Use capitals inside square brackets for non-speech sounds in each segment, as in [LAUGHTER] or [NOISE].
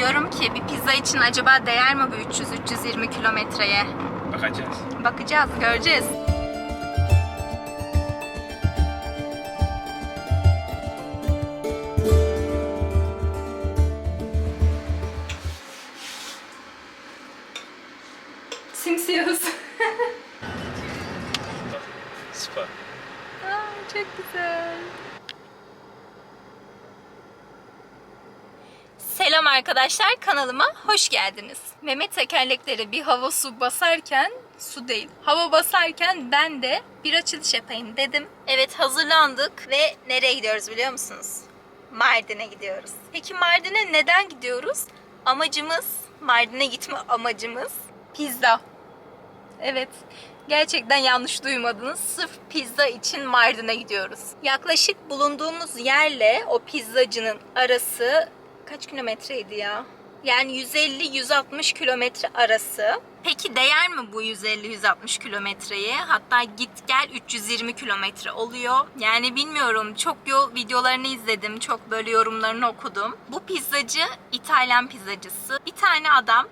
Diyorum ki bir pizza için acaba değer mi bu 300-320 kilometreye? Bakacağız. Bakacağız, göreceğiz. Arkadaşlar kanalıma hoş geldiniz. Mehmet tekerlekleri bir hava su basarken su değil hava basarken ben de bir açılış yapayım dedim. Evet hazırlandık ve nereye gidiyoruz biliyor musunuz? Mardin'e gidiyoruz. Peki Mardin'e neden gidiyoruz? Amacımız Mardin'e gitme amacımız pizza. Evet. Gerçekten yanlış duymadınız. Sırf pizza için Mardin'e gidiyoruz. Yaklaşık bulunduğumuz yerle o pizzacının arası kaç kilometreydi ya? Yani 150-160 kilometre arası. Peki değer mi bu 150-160 kilometreye? Hatta git gel 320 kilometre oluyor. Yani bilmiyorum. Çok yol videolarını izledim. Çok böyle yorumlarını okudum. Bu pizzacı İtalyan pizzacısı. Bir tane adam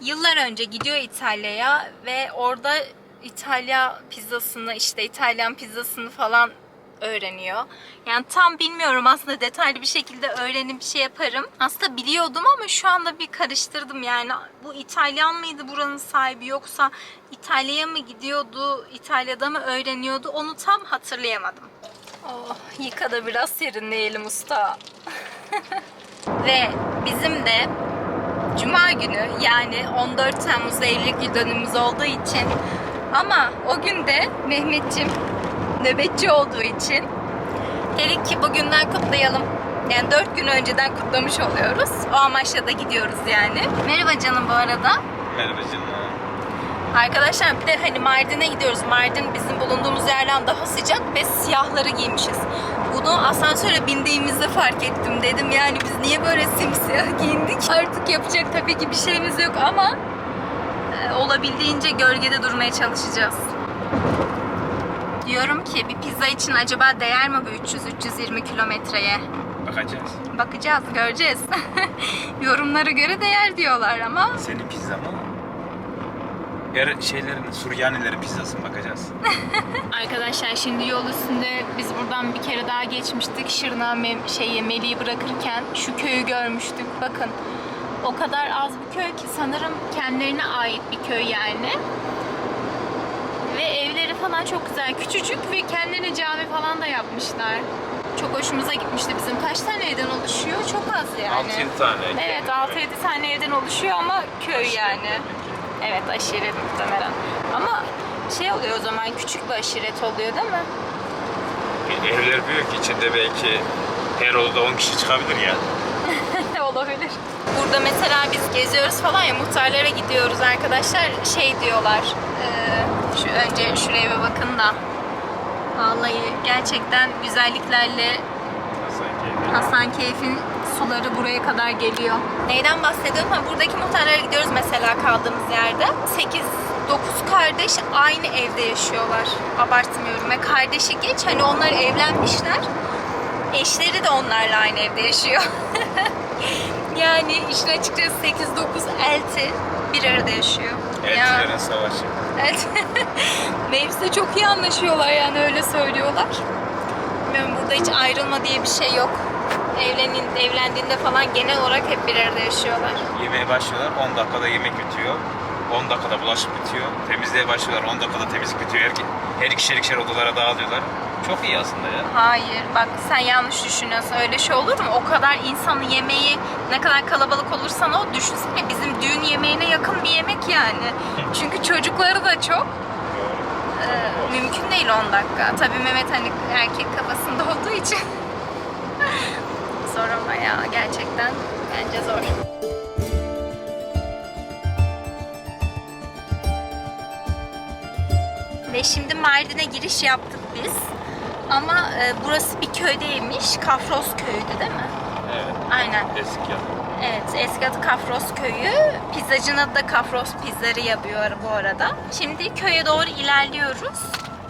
yıllar önce gidiyor İtalya'ya ve orada İtalya pizzasını işte İtalyan pizzasını falan öğreniyor. Yani tam bilmiyorum aslında detaylı bir şekilde öğrenip bir şey yaparım. Aslında biliyordum ama şu anda bir karıştırdım yani. Bu İtalyan mıydı buranın sahibi yoksa İtalya'ya mı gidiyordu, İtalya'da mı öğreniyordu onu tam hatırlayamadım. Oh, yıka da biraz serinleyelim usta. [LAUGHS] Ve bizim de Cuma günü yani 14 Temmuz'da evlilik yıl dönümümüz olduğu için ama o gün de Mehmetçim nöbetçi olduğu için dedik ki bugünden kutlayalım. Yani 4 gün önceden kutlamış oluyoruz. O amaçla da gidiyoruz yani. Merhaba canım bu arada. Merhaba canım. Arkadaşlar bir de hani Mardin'e gidiyoruz. Mardin bizim bulunduğumuz yerden daha sıcak ve siyahları giymişiz. Bunu asansöre bindiğimizde fark ettim. Dedim yani biz niye böyle simsiyah giyindik? [LAUGHS] Artık yapacak tabii ki bir şeyimiz yok ama e, olabildiğince gölgede durmaya çalışacağız. Diyorum ki bir pizza için acaba değer mi bu 300-320 kilometreye? Bakacağız. Bakacağız, göreceğiz. [LAUGHS] Yorumlara göre değer diyorlar ama Senin pizza mı? Yer şeylerin, Suryanilerin pizzasına bakacağız. [LAUGHS] Arkadaşlar şimdi yol üstünde biz buradan bir kere daha geçmiştik. Şırna Mem şeyi Melih'i bırakırken şu köyü görmüştük. Bakın o kadar az bir köy ki sanırım kendilerine ait bir köy yani. Falan çok güzel. Küçücük ve kendilerine cami falan da yapmışlar. Çok hoşumuza gitmişti bizim. Kaç tane evden oluşuyor? Çok az yani. 6-7 tane. Evet 6-7 tane evden oluşuyor ama köy yani. Evet aşiret muhtemelen. Ama şey oluyor o zaman küçük bir aşiret oluyor değil mi? Evler büyük içinde belki her odada 10 kişi çıkabilir ya. [LAUGHS] Olabilir. Burada mesela biz geziyoruz falan ya muhtarlara gidiyoruz arkadaşlar şey diyorlar eee, şu önce şuraya bir bakın da vallahi gerçekten güzelliklerle Sanki. Hasankeyf'in suları buraya kadar geliyor. Neyden bahsediyorum? Ha, buradaki muhtarlara gidiyoruz mesela kaldığımız yerde. 8 9 kardeş aynı evde yaşıyorlar. Abartmıyorum. Ve kardeşi geç hani onlar evlenmişler. Eşleri de onlarla aynı evde yaşıyor. [LAUGHS] yani işin açıkçası 8-9 elti bir arada yaşıyor. Ya. Elçilerin savaşı. Evet. [LAUGHS] Mecliste çok iyi anlaşıyorlar yani öyle söylüyorlar. Bilmiyorum burada hiç ayrılma diye bir şey yok. Evlenin, evlendiğinde falan genel olarak hep bir arada yaşıyorlar. Yemeğe başlıyorlar 10 dakikada yemek bitiyor. 10 dakikada bulaşık bitiyor. Temizliğe başlıyorlar 10 dakikada temizlik bitiyor. Her, her ikişer ikişer odalara dağılıyorlar. Çok iyi aslında ya. Hayır bak sen yanlış düşünüyorsun öyle şey olur mu? O kadar insanın yemeği ne kadar kalabalık olursan o düşünsene bizim düğün yemeğine yakın bir yemek yani. [LAUGHS] Çünkü çocukları da çok. Ee, mümkün değil 10 dakika. Tabii Mehmet hani erkek kafasında [LAUGHS] olduğu için. zor ama ya gerçekten bence zor. Ve şimdi Mardin'e giriş yaptık biz. Ama e, burası bir köydeymiş. Kafros köyüydü değil mi? Evet. Aynen. Eski adı. Evet, eski adı Kafros köyü. Pizzacının adı da Kafros Pizzeria bu arada. Şimdi köye doğru ilerliyoruz.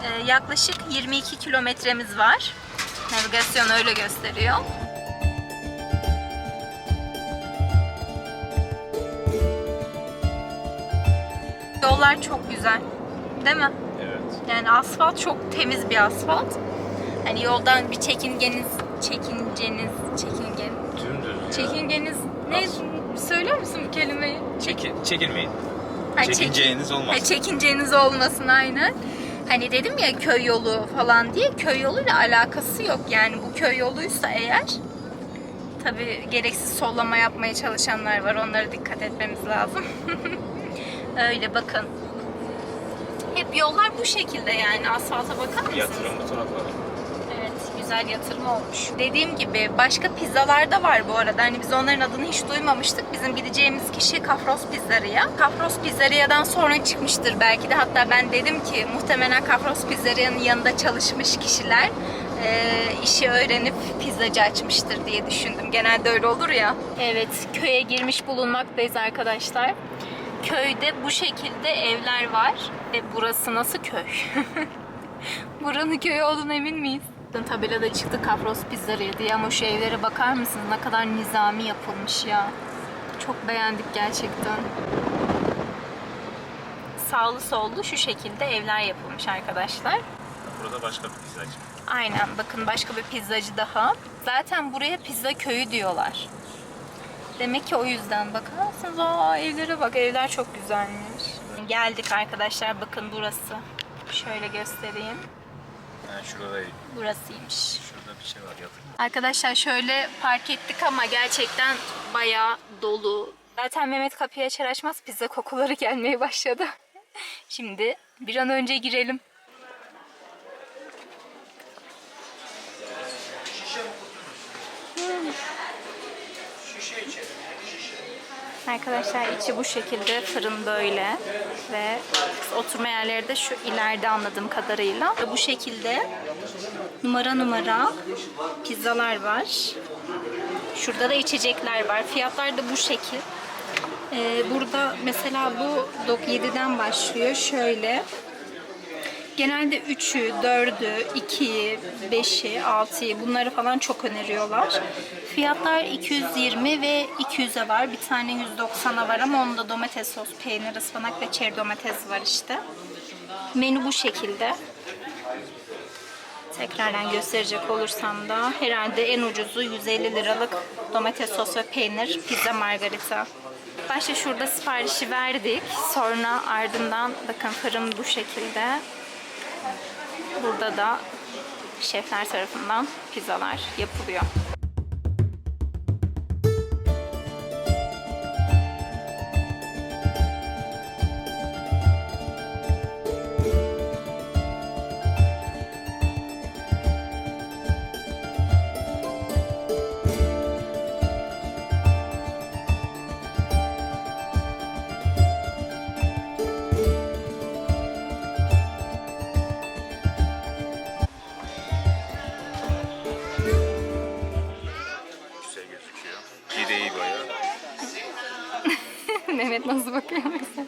E, yaklaşık 22 kilometremiz var. Navigasyon öyle gösteriyor. Yollar çok güzel. Değil mi? Evet. Yani asfalt çok temiz bir asfalt. Hani yoldan bir çekingeniz, çekinceniz, çekingen, Dümdüz çekingeniz ne? Söyler misin bu kelimeyi? Çeki, çekilmeyin. Ay, çekin- Çekineceğiniz olmaz. Ay, çekinceniz olmasın aynen. Hani dedim ya köy yolu falan diye köy yoluyla alakası yok. Yani bu köy yoluysa eğer tabi gereksiz sollama yapmaya çalışanlar var. Onlara dikkat etmemiz lazım. [LAUGHS] Öyle bakın. Hep yollar bu şekilde yani asfalta bakar mısınız? Yatırımlı tarafları. Evet, güzel yatırım olmuş. Dediğim gibi başka pizzalar da var bu arada. Hani biz onların adını hiç duymamıştık. Bizim gideceğimiz kişi Kafros Pizzeria. Kafros Pizzeria'dan sonra çıkmıştır belki de. Hatta ben dedim ki muhtemelen Kafros Pizzeria'nın yanında çalışmış kişiler e, işi öğrenip pizzacı açmıştır diye düşündüm. Genelde öyle olur ya. Evet, köye girmiş bulunmaktayız arkadaşlar. Köyde bu şekilde evler var. Ve burası nasıl köy? [LAUGHS] Buranın köy olduğuna emin miyiz? Tabelada çıktı Kafros Pizzeria diye ama şu evlere bakar mısınız? Ne kadar nizami yapılmış ya. Çok beğendik gerçekten. Sağlı sollu şu şekilde evler yapılmış arkadaşlar. Burada başka bir pizzacı. Aynen bakın başka bir pizzacı daha. Zaten buraya pizza köyü diyorlar. Demek ki o yüzden bakar mısınız? Aa, evlere bak evler çok güzelmiş. Geldik arkadaşlar bakın burası. Şöyle göstereyim. Yani şurada Burasıymış. şurada bir şey var yatırım. Arkadaşlar şöyle park ettik ama gerçekten bayağı dolu. Zaten Mehmet kapıyı açar açmaz pizza kokuları gelmeye başladı. [LAUGHS] Şimdi bir an önce girelim. Arkadaşlar içi bu şekilde fırın böyle ve oturma yerleri de şu ileride anladığım kadarıyla. Bu şekilde numara numara pizzalar var. Şurada da içecekler var. Fiyatlar da bu şekil. Ee, burada mesela bu dok 7'den başlıyor. Şöyle. Genelde 3'ü, 4'ü, 2'yi, 5'i, 6'yı bunları falan çok öneriyorlar. Fiyatlar 220 ve 200'e var. Bir tane 190'a var ama onda domates sos, peynir, ıspanak ve çeri domates var işte. Menü bu şekilde. Tekrardan gösterecek olursam da herhalde en ucuzu 150 liralık domates sos ve peynir pizza margarita. Başta şurada siparişi verdik. Sonra ardından bakın fırın bu şekilde. Burada da şefler tarafından pizzalar yapılıyor. Pideyi bayağı. [LAUGHS] Mehmet nasıl bakıyor mesela?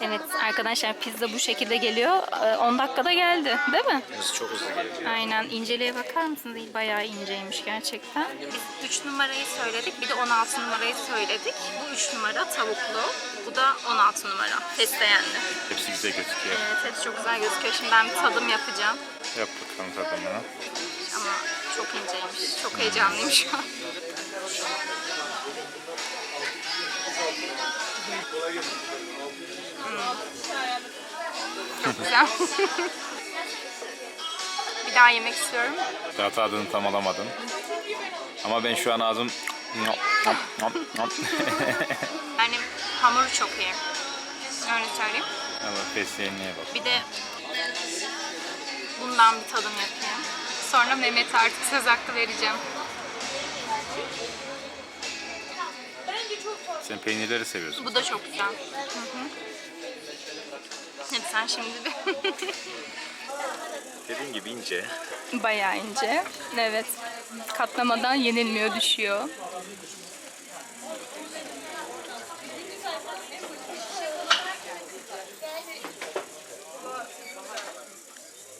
Evet arkadaşlar pizza bu şekilde geliyor. Ee, 10 dakikada geldi değil mi? Hızı çok hızlı geliyor. Aynen inceliğe bakar mısınız? İyi, Bayağı inceymiş gerçekten. Biz 3 numarayı söyledik bir de 16 numarayı söyledik. Bu 3 numara tavuklu. Bu da 16 numara fesleğenli. Hepsi güzel gözüküyor. Evet hepsi çok güzel gözüküyor. Şimdi ben bir tadım yapacağım. Yap bakalım tadımını. Ama çok inceymiş. Çok heyecanlıyım şu an. Güzel. [LAUGHS] bir daha yemek istiyorum. Daha tadını tam alamadım. Ama ben şu an ağzım... [LAUGHS] Yani hamuru çok iyi. Öyle söyleyeyim. Ama fesleğenliğe bak. Bir de bundan bir tadım yapayım. Sonra Mehmet'e artık söz hakkı vereceğim. Sen peynirleri seviyorsun. Bu da çok güzel. Hı hı. Hadi sen şimdi bir [LAUGHS] Dediğim gibi ince. Bayağı ince. Evet. Katlamadan yenilmiyor, düşüyor.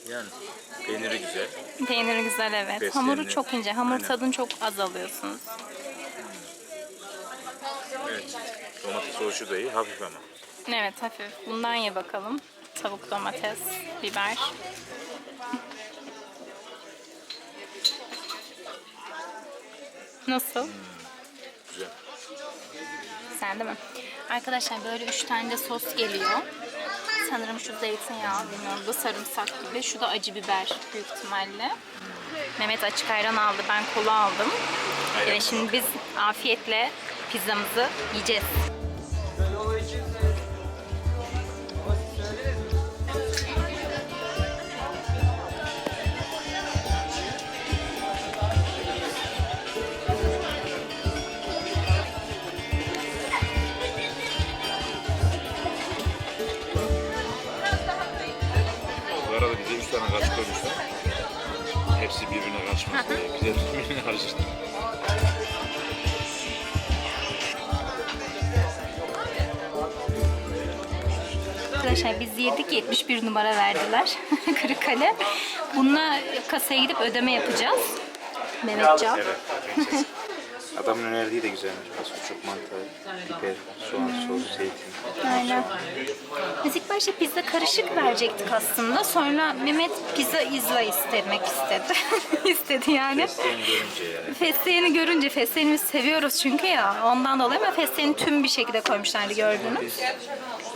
Yani peyniri güzel. Peyniri güzel evet. Fesleğenli. Hamuru çok ince. Hamur Aynen. tadını çok az alıyorsunuz. Evet. Domates oluşu da iyi. Hafif ama. Evet hafif. Bundan ye bakalım. Tavuk, domates, biber. Nasıl? Güzel. Sen de mi? Arkadaşlar böyle üç tane de sos geliyor. Sanırım şu zeytinyağı, bilmiyorum bu sarımsak gibi. Şu da acı biber büyük ihtimalle. Mehmet açık ayran aldı, ben kola aldım. Ve şimdi biz afiyetle pizzamızı yiyeceğiz. Bu Hepsi birbirine karışmasın diye. Bize birbirine karıştı. Arkadaşlar biz yedik 71 numara verdiler [LAUGHS] Kırıkkale. Bununla kasaya gidip ödeme yapacağız. Mehmetcan. Evet. [LAUGHS] Adamın önerdiği de güzelmiş. Az çok mantar, biber, soğan, sos, zeytin. Aynen. Biz ilk başta pizza karışık verecektik aslında. Sonra Mehmet pizza izla istemek istedi. [LAUGHS] istedi yani. Seni görünce yani. Fesleğeni görünce, fesleğeni biz seviyoruz çünkü ya. Ondan dolayı ama fesleğeni tüm bir şekilde koymuşlardı gördünüz.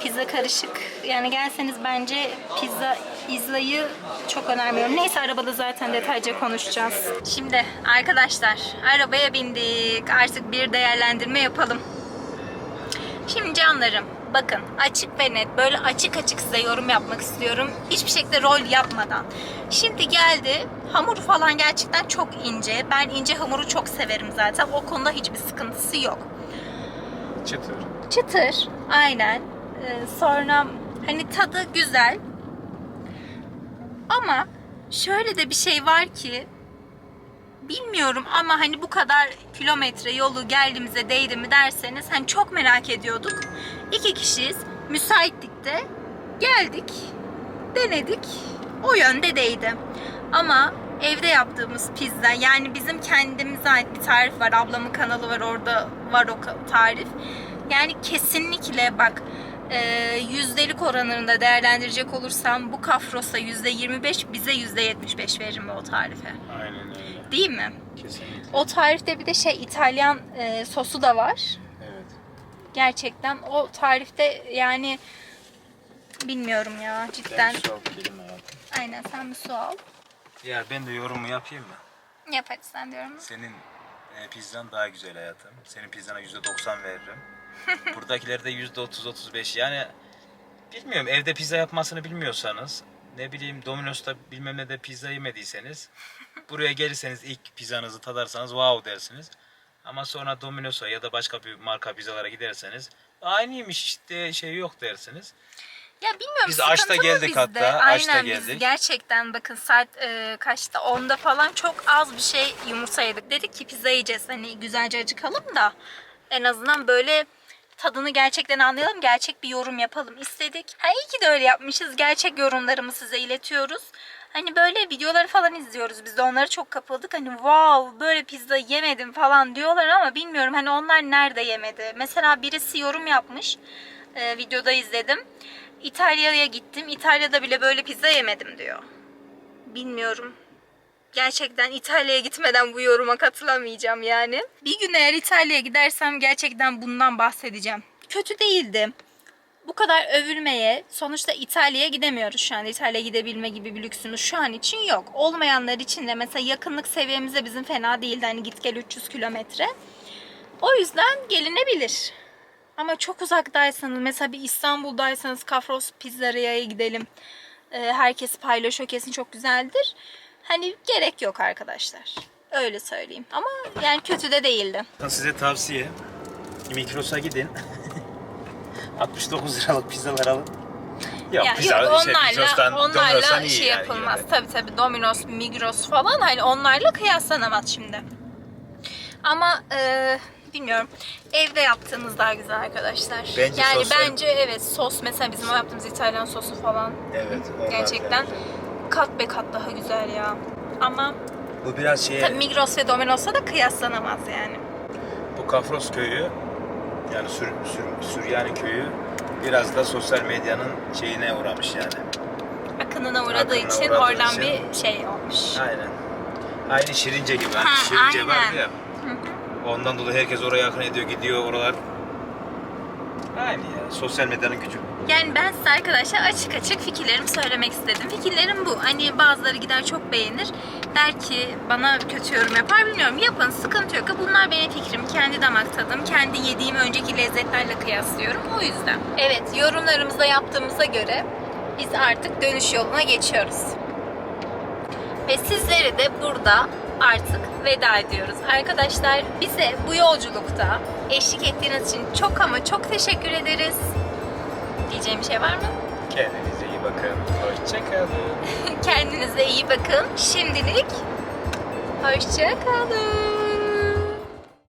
Pizza karışık. Yani gelseniz bence pizza izlayı çok önermiyorum. Neyse arabada zaten detaylıca konuşacağız. Şimdi arkadaşlar arabaya bindik. Artık bir değerlendirme yapalım. Şimdi canlarım bakın açık ve net böyle açık açık size yorum yapmak istiyorum. Hiçbir şekilde rol yapmadan. Şimdi geldi hamur falan gerçekten çok ince. Ben ince hamuru çok severim zaten. O konuda hiçbir sıkıntısı yok. Çıtır. Çıtır aynen. Ee, sonra hani tadı güzel. Ama şöyle de bir şey var ki bilmiyorum ama hani bu kadar kilometre yolu geldiğimize değdi mi derseniz hani çok merak ediyorduk. İki kişiyiz. Müsaitlikte geldik. Denedik. O yönde değdi. Ama evde yaptığımız pizza yani bizim kendimize ait bir tarif var. Ablamın kanalı var orada var o tarif. Yani kesinlikle bak e, yüzdelik oranında değerlendirecek olursam bu kafrosa yüzde 25 bize yüzde 75 veririm o tarife. Aynen öyle. Değil mi? Kesinlikle. O tarifte bir de şey İtalyan e, sosu da var. Evet. Gerçekten o tarifte yani bilmiyorum ya cidden. Ben su alıp geleyim hayatım. Aynen sen bir su al. Ya ben de yorumu yapayım mı? Yap hadi sen diyorum. Senin e, pizzan daha güzel hayatım. Senin pizzana %90 veririm. [LAUGHS] Buradakilerde %30-35. Yani bilmiyorum evde pizza yapmasını bilmiyorsanız ne bileyim Domino's'ta bilmem ne de pizza yemediyseniz [LAUGHS] buraya gelirseniz ilk pizzanızı tadarsanız wow dersiniz. Ama sonra Domino's'a ya da başka bir marka pizzalara giderseniz aynıymış işte şey yok dersiniz. Ya bilmiyorum Biz açta mı geldik bizde? hatta, Aynen açta biz geldik. gerçekten bakın saat e, kaçta 10'da falan çok az bir şey yumurta yedik. Dedik ki pizza yiyeceğiz hani güzelce acıkalım da en azından böyle tadını gerçekten anlayalım. Gerçek bir yorum yapalım istedik. Ha iyi ki de öyle yapmışız. Gerçek yorumlarımı size iletiyoruz. Hani böyle videoları falan izliyoruz. Biz de onlara çok kapıldık. Hani wow böyle pizza yemedim falan diyorlar ama bilmiyorum hani onlar nerede yemedi. Mesela birisi yorum yapmış. Ee, videoda izledim. İtalya'ya gittim. İtalya'da bile böyle pizza yemedim diyor. Bilmiyorum. Gerçekten İtalya'ya gitmeden bu yoruma katılamayacağım yani. Bir gün eğer İtalya'ya gidersem gerçekten bundan bahsedeceğim. Kötü değildi. Bu kadar övülmeye sonuçta İtalya'ya gidemiyoruz şu an. İtalya'ya gidebilme gibi bir lüksümüz şu an için yok. Olmayanlar için de mesela yakınlık seviyemize bizim fena değildi. Hani git gel 300 kilometre. O yüzden gelinebilir. Ama çok uzaktaysanız mesela bir İstanbul'daysanız Kafros Pizzeria'ya gidelim. Ee, herkes paylaşıyor kesin çok güzeldir. Hani gerek yok arkadaşlar. Öyle söyleyeyim. Ama yani kötü de değildi. Size tavsiye. Migros'a gidin. [LAUGHS] 69 liralık pizzalar alın. Yok, Ya pizza, yok şey, onlarla onlarla Domino's'tan iyi şey yani yapılmaz. de. Tabii tabii Domino's, Migros falan hani onlarla kıyaslanamaz şimdi. Ama e, bilmiyorum. Evde yaptığınız daha güzel arkadaşlar. Bence yani soslar- bence evet sos mesela bizim o yaptığımız İtalyan sosu falan Evet. gerçekten güzel. kat be kat daha güzel ya. Ama Bu biraz şey, tabii Migros ve Domino's'a da kıyaslanamaz yani. bu Kafros köyü, yani Sür, Sür, Süryani köyü biraz da sosyal medyanın şeyine uğramış yani. Akınına uğradığı Akınına için uğradığı oradan için. bir şey olmuş. Aynen. Aynı Şirince gibi. Ha, Şirince aynen. vardı ya. Ondan dolayı herkes oraya akın ediyor, gidiyor oralar. Aynı ya. Sosyal medyanın gücü. Yani ben size arkadaşlar açık açık fikirlerimi söylemek istedim. Fikirlerim bu. Hani bazıları gider çok beğenir. Der ki bana kötü yorum yapar bilmiyorum. Yapın sıkıntı yok. Bunlar benim fikrim. Kendi damak tadım. Kendi yediğim önceki lezzetlerle kıyaslıyorum. O yüzden. Evet yorumlarımızda yaptığımıza göre biz artık dönüş yoluna geçiyoruz. Ve sizleri de burada artık veda ediyoruz. Arkadaşlar bize bu yolculukta eşlik ettiğiniz için çok ama çok teşekkür ederiz. Diyeceğim bir şey var mı? Kendinize iyi bakın. Hoşçakalın. [LAUGHS] Kendinize iyi bakın. Şimdilik hoşça kalın.